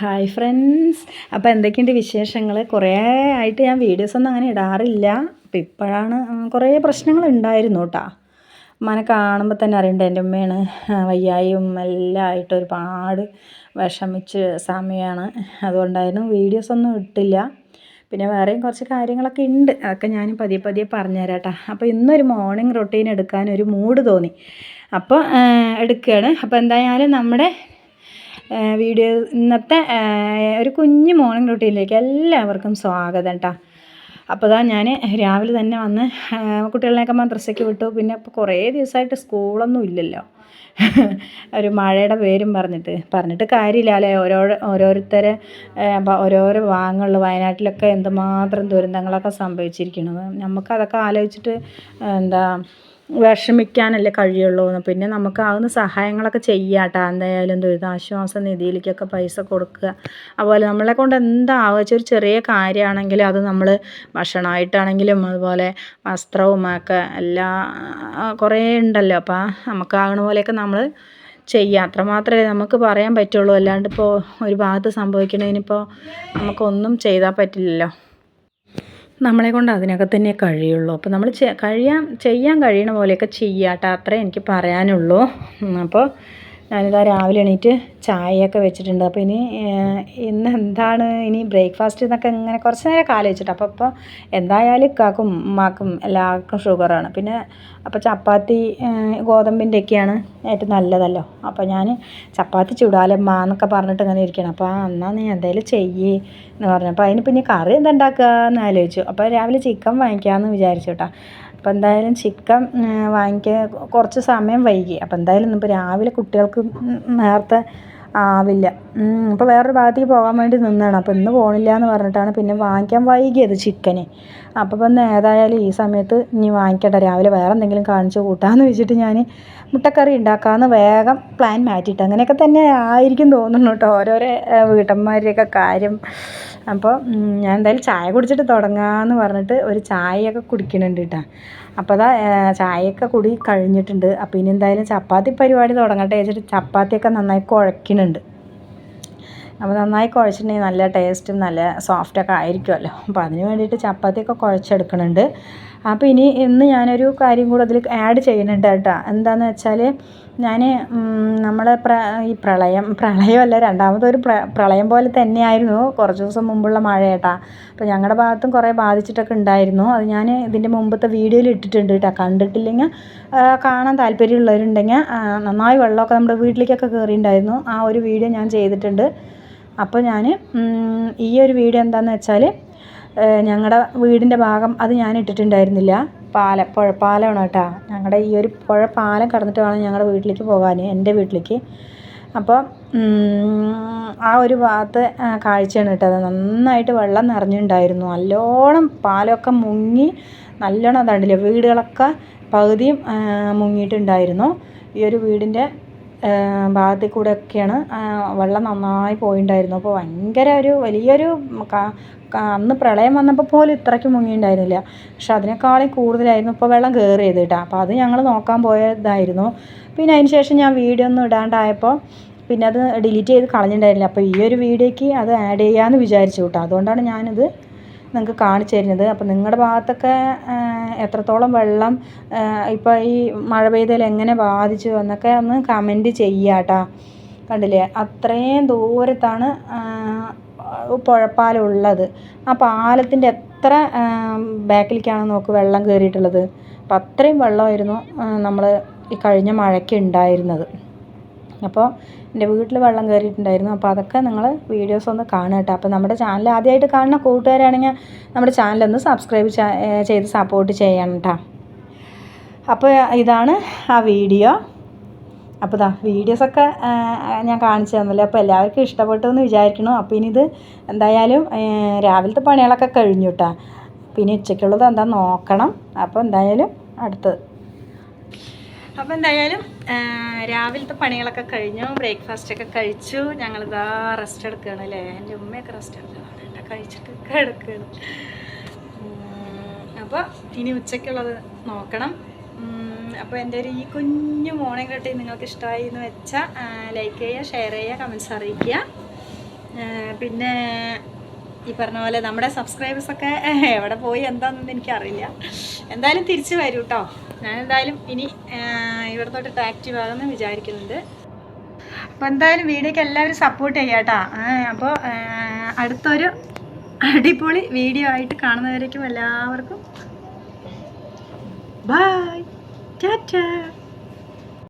Hi friends അപ്പോൾ എന്തൊക്കെയുണ്ട് വിശേഷങ്ങൾ കുറേ ആയിട്ട് ഞാൻ വീഡിയോസൊന്നും അങ്ങനെ ഇടാറില്ല. അപ്പം ഇപ്പോഴാണ് കുറേ പ്രശ്നങ്ങൾ ഉണ്ടായിരുന്നു കേട്ടോ മനെ കാണുമ്പോൾ തന്നെ അറിയണ്ട എന്റെ ഉമ്മയാണ് വയ്യായും എല്ലാം ആയിട്ട് ഒരുപാട് വിഷമിച്ച് സമയമാണ് അതുകൊണ്ടായിരുന്നു വീഡിയോസൊന്നും ഇട്ടില്ല. പിന്നെ വേറെയും കുറച്ച് കാര്യങ്ങളൊക്കെ ഉണ്ട്. അതൊക്കെ ഞാൻ പതിയെ പതിയെ പറഞ്ഞുതരാം കേട്ടോ അപ്പോൾ ഇന്നൊരു മോർണിംഗ് റൊട്ടീൻ എടുക്കാൻ ഒരു മൂഡ് തോന്നി. അപ്പോൾ എടുക്കുകയാണ് അപ്പോൾ എന്തായാലും നമ്മുടെ വീഡിയോ ഇന്നത്തെ ഒരു കുഞ്ഞു മോർണിംഗ് റൂട്ടീനിലേക്ക് എല്ലാവർക്കും സ്വാഗതം കേട്ടോ അപ്പോൾ ഇതാ ഞാൻ രാവിലെ തന്നെ വന്ന് കുട്ടികളിനെയൊക്കെ മദ്രസയ്ക്ക് വിട്ടു. പിന്നെ ഇപ്പോൾ കുറേ ദിവസമായിട്ട് സ്കൂളൊന്നും ഇല്ലല്ലോ. ഒരു മഴയുടെ പേരും പറഞ്ഞിട്ട് പറഞ്ഞിട്ട് കാര്യമില്ല അല്ലേ? ഓരോ ഓരോരുത്തരെ ഓരോരോ ഭാഗങ്ങളിൽ വയനാട്ടിലൊക്കെ എന്തുമാത്രം ദുരന്തങ്ങളൊക്കെ സംഭവിച്ചിരിക്കുന്നത് നമുക്കതൊക്കെ ആലോചിച്ചിട്ട് എന്താ വിഷമിക്കാനല്ലേ കഴിയുള്ളൂ. പിന്നെ നമുക്കാവുന്ന സഹായങ്ങളൊക്കെ ചെയ്യാം കേട്ടോ എന്തായാലും ദുരിതാശ്വാസ നിധിയിലേക്കൊക്കെ പൈസ കൊടുക്കുക. അതുപോലെ നമ്മളെ കൊണ്ട് എന്താവുക ഒരു ചെറിയ കാര്യമാണെങ്കിലും അത് നമ്മൾ ഭക്ഷണമായിട്ടാണെങ്കിലും അതുപോലെ വസ്ത്രവും ഒക്കെ എല്ലാ കുറേ ഉണ്ടല്ലോ. അപ്പോൾ നമുക്കാകണ പോലെയൊക്കെ നമ്മൾ ചെയ്യുക അത്രമാത്രമേ നമുക്ക് പറയാൻ പറ്റുള്ളൂ. അല്ലാണ്ട് ഇപ്പോൾ ഒരു ഭാഗത്ത് സംഭവിക്കണതിനിപ്പോൾ നമുക്കൊന്നും ചെയ്താൽ പറ്റില്ലല്ലോ. നമ്മളെ കൊണ്ട് അതിനൊക്കെ തന്നെ കഴിയുള്ളൂ. അപ്പോൾ നമ്മൾ കഴിയാൻ ചെയ്യാൻ കഴിയണ പോലെയൊക്കെ ചെയ്യാട്ടോ. അത്രേ എനിക്ക് പറയാനുള്ളൂ. അപ്പോൾ ഞാനിതാ രാവിലെ എണീറ്റ് ചായയൊക്കെ വെച്ചിട്ടുണ്ട്. അപ്പോൾ ഇനി ഇന്ന് എന്താണ്? ഇനി ബ്രേക്ക്ഫാസ്റ്റ് എന്നൊക്കെ ഇങ്ങനെ കുറച്ച് നേരം വെച്ചിട്ട് അപ്പോൾ ഇപ്പോൾ എന്തായാലും ഇക്കാക്കും ഉമ്മാക്കും എല്ലാവർക്കും ഷുഗറാണ് പിന്നെ അപ്പോൾ ചപ്പാത്തി ഗോതമ്പിന്റെ ഒക്കെയാണ് ഏറ്റവും നല്ലതല്ലോ. അപ്പോൾ ഞാൻ ചപ്പാത്തി ചുടാലമ്മ എന്നൊക്കെ പറഞ്ഞിട്ട് ഇങ്ങനെ ഇരിക്കണം അപ്പോൾ എന്നാൽ നീ എന്തായാലും ചെയ്യേ എന്ന് പറഞ്ഞു. അപ്പോൾ അതിന് പിന്നെ കറി എന്താ ഉണ്ടാക്കുക എന്ന് ആലോചിച്ചു. അപ്പോൾ രാവിലെ ചിക്കൻ വാങ്ങിക്കാമെന്ന് വിചാരിച്ചു കേട്ടോ. അപ്പോൾ എന്തായാലും ചിക്കൻ വാങ്ങിക്കാൻ കുറച്ച് സമയം വൈകി. അപ്പോൾ എന്തായാലും ഇന്നിപ്പോൾ രാവിലെ കുട്ടികൾക്ക് നേരത്തെ ആവില്ല. അപ്പോൾ വേറൊരു ഭാഗത്തേക്ക് പോകാൻ വേണ്ടി നിന്നതാണ് അപ്പോൾ ഇന്ന് പോകണില്ല എന്ന് പറഞ്ഞിട്ടാണ് പിന്നെ വാങ്ങിക്കാൻ വൈകിയത് ചിക്കന്. അപ്പോൾ പിന്നെ ഏതായാലും ഈ സമയത്ത് ഇനി വാങ്ങിക്കട്ടെ രാവിലെ വേറെ എന്തെങ്കിലും കാണിച്ച് കൂട്ടാമെന്ന് വെച്ചിട്ട് ഞാൻ മുട്ടക്കറി ഉണ്ടാക്കാമെന്ന് വേഗം പ്ലാൻ മാറ്റിയിട്ട്. അങ്ങനെയൊക്കെ തന്നെ ആയിരിക്കും തോന്നുന്നു കേട്ടോ ഓരോരോ വീട്ടമ്മമാരുടെയൊക്കെ കാര്യം. അപ്പോൾ ഞാൻ എന്തായാലും ചായ കുടിച്ചിട്ട് തുടങ്ങാമെന്ന് പറഞ്ഞിട്ട് ഒരു ചായയൊക്കെ കുടിക്കണുണ്ട് കേട്ടോ അപ്പോൾ അതാ ചായയൊക്കെ കുടി കഴിഞ്ഞിട്ടുണ്ട്. അപ്പോൾ ഇനി എന്തായാലും ചപ്പാത്തി പരിപാടി തുടങ്ങട്ടെ വെച്ചിട്ട് ചപ്പാത്തിയൊക്കെ നന്നായി കുഴക്കുന്നുണ്ട് അപ്പോൾ നന്നായി കുഴച്ചിട്ടുണ്ടെങ്കിൽ നല്ല ടേസ്റ്റും നല്ല സോഫ്റ്റൊക്കെ ആയിരിക്കുമല്ലോ. അപ്പോൾ അതിന് വേണ്ടിയിട്ട് ചപ്പാത്തിയൊക്കെ കുഴച്ചെടുക്കുന്നുണ്ട് അപ്പോൾ ഇനി ഇന്ന് ഞാനൊരു കാര്യം കൂടെ അതിൽ ആഡ് ചെയ്യുന്നുണ്ട് കേട്ടോ. എന്താണെന്ന് വെച്ചാൽ ഞാൻ നമ്മളെ പ്ര ഈ പ്രളയം പ്രളയമല്ല രണ്ടാമതൊരു പ്ര പ്രളയം പോലെ തന്നെയായിരുന്നു കുറച്ച് ദിവസം മുമ്പുള്ള മഴ കേട്ടാ. അപ്പോൾ ഞങ്ങളുടെ ഭാഗത്തും കുറേ ബാധിച്ചിട്ടൊക്കെ ഉണ്ടായിരുന്നു. അത് ഞാൻ ഇതിന്റെ മുമ്പത്തെ വീഡിയോയിൽ ഇട്ടിട്ടുണ്ട് കേട്ടോ. കണ്ടിട്ടില്ലെങ്കിൽ കാണാൻ താല്പര്യമുള്ളവരുണ്ടെങ്കിൽ നന്നായി വെള്ളമൊക്കെ നമ്മുടെ വീട്ടിലേക്കൊക്കെ കയറിയിട്ടുണ്ടായിരുന്നു ആ ഒരു വീഡിയോ ഞാൻ ചെയ്തിട്ടുണ്ട്. അപ്പോൾ ഞാൻ ഈ ഒരു വീഡിയോ എന്താണെന്ന് വെച്ചാൽ ഞങ്ങളുടെ വീടിന്റെ ഭാഗം അത് ഞാൻ ഇട്ടിട്ടുണ്ടായിരുന്നില്ല. പാലം പുഴ പാലമാണ് കേട്ടോ. ഞങ്ങളുടെ ഈ ഒരു പുഴ പാലം കടന്നിട്ട് വേണം ഞങ്ങളുടെ വീട്ടിലേക്ക് പോകാൻ എന്റെ വീട്ടിലേക്ക്. അപ്പോൾ ആ ഒരു ഭാഗത്ത് കാഴ്ചയാണ് കേട്ടോ അത് നന്നായിട്ട് വെള്ളം നിറഞ്ഞിട്ടുണ്ടായിരുന്നു. നല്ലോണം പാലമൊക്കെ മുങ്ങി നല്ലോണം അതാണ്ടില്ലേ വീടുകളൊക്കെ പകുതിയും മുങ്ങിയിട്ടുണ്ടായിരുന്നു. ഈ ഒരു വീടിന്റെ ഭാഗത്തിൽ കൂടെ ഒക്കെയാണ് വെള്ളം നന്നായി പോയിണ്ടായിരുന്നു. അപ്പോൾ ഭയങ്കര ഒരു വലിയൊരു അന്ന് പ്രളയം വന്നപ്പോൾ പോലും ഇത്രയ്ക്ക് മുങ്ങിയിട്ടുണ്ടായിരുന്നില്ല പക്ഷെ അതിനേക്കാളും കൂടുതലായിരുന്നു ഇപ്പോൾ വെള്ളം കയറിയത് കേട്ടോ അപ്പോൾ അത് ഞങ്ങൾ നോക്കാൻ പോയതായിരുന്നു. പിന്നെ അതിന് ശേഷം ഞാൻ വീഡിയോ ഒന്നും ഇടാണ്ടായപ്പോൾ പിന്നെ അത് ഡിലീറ്റ് ചെയ്ത് കളഞ്ഞിട്ടുണ്ടായിരുന്നില്ല അപ്പോൾ ഈ ഒരു വീഡിയോയ്ക്ക് അത് ആഡ് ചെയ്യാമെന്ന് വിചാരിച്ചു കേട്ടോ അതുകൊണ്ടാണ് ഞാനിത് നിങ്ങൾക്ക് കാണിച്ചു തരുന്നത്. അപ്പോൾ നിങ്ങളുടെ ഭാഗത്തൊക്കെ എത്രത്തോളം വെള്ളം ഇപ്പോൾ ഈ മഴ പെയ്തതിൽ എങ്ങനെ ബാധിച്ചു എന്നൊക്കെ ഒന്ന് കമന്റ് ചെയ്യുക കേട്ടോ കണ്ടില്ലേ? അത്രയും ദൂരത്താണ് പുഴപ്പാലുള്ളത് ആ പാലത്തിന്റെ എത്ര ബാക്കിലേക്കാണ് നോക്ക് വെള്ളം കയറിയിട്ടുള്ളത് അപ്പം അത്രയും വെള്ളമായിരുന്നു നമ്മൾ ഈ കഴിഞ്ഞ മഴയ്ക്ക് ഉണ്ടായിരുന്നത്. അപ്പോൾ എന്റെ വീട്ടിൽ വെള്ളം കയറിയിട്ടുണ്ടായിരുന്നു. അപ്പോൾ അതൊക്കെ നിങ്ങൾ വീഡിയോസ് ഒന്ന് കാണുക കേട്ടോ. അപ്പോൾ നമ്മുടെ ചാനൽ ആദ്യമായിട്ട് കാണുന്ന കൂട്ടുകാരാണെങ്കിൽ നമ്മുടെ ചാനലൊന്ന് സബ്സ്ക്രൈബ് ചെയ്ത് സപ്പോർട്ട് ചെയ്യണം കേട്ടോ. അപ്പോൾ ഇതാണ് ആ വീഡിയോ. അപ്പോൾ ഇതാ വീഡിയോസൊക്കെ ഞാൻ കാണിച്ചു തന്നല്ലോ. അപ്പോൾ എല്ലാവർക്കും ഇഷ്ടപ്പെട്ടു എന്ന് വിചാരിക്കണം അപ്പോൾ ഇനി ഇത് എന്തായാലും രാവിലത്തെ പണികളൊക്കെ കഴിഞ്ഞു കേട്ടോ. പിന്നെ ഉച്ചയ്ക്കുള്ളത് എന്താ നോക്കണം. അപ്പോൾ എന്തായാലും അടുത്തത് അപ്പോൾ എന്തായാലും രാവിലത്തെ പണികളൊക്കെ കഴിഞ്ഞു ബ്രേക്ക്ഫാസ്റ്റ് ഒക്കെ കഴിച്ചു. ഞങ്ങളിതാ റെസ്റ്റ് എടുക്കുകയാണ് അല്ലേ? എന്റെ ഉമ്മയൊക്കെ റെസ്റ്റ് എടുക്കുകയാണ്. എന്റെ കഴിച്ചിട്ട് കിടക്കുകയാണ്. അപ്പോൾ ഇനി ഉച്ചയ്ക്കുള്ളത് നോക്കണം. അപ്പോൾ എന്റെ ഒരു ഈ കുഞ്ഞു മോർണിംഗ് റൊട്ടീൻ നിങ്ങൾക്ക് ഇഷ്ടമായി എന്ന് വെച്ചാൽ ലൈക്ക് ചെയ്യുക ഷെയർ ചെയ്യുക കമൻസ് അറിയിക്കുക. പിന്നെ ഈ പറഞ്ഞ പോലെ നമ്മുടെ സബ്സ്ക്രൈബേഴ്സൊക്കെ എവിടെ പോയി എന്താണെന്നൊന്നും എനിക്കറിയില്ല. എന്തായാലും തിരിച്ചു വരൂ കേട്ടോ ഞാൻ എന്തായാലും ഇനി ഇവിടത്തോട്ട് ഇവിടെ തൊട്ട് ആക്റ്റീവ് ആകുമെന്ന് വിചാരിക്കുന്നുണ്ട്. അപ്പോൾ എന്തായാലും വീഡിയോക്ക് എല്ലാവരും സപ്പോർട്ട് ചെയ്യാം കേട്ടോ. അപ്പോൾ അടുത്തൊരു അടിപൊളി വീഡിയോ ആയിട്ട് കാണുന്നവരേക്കും എല്ലാവർക്കും. ബൈ ടാറ്റാ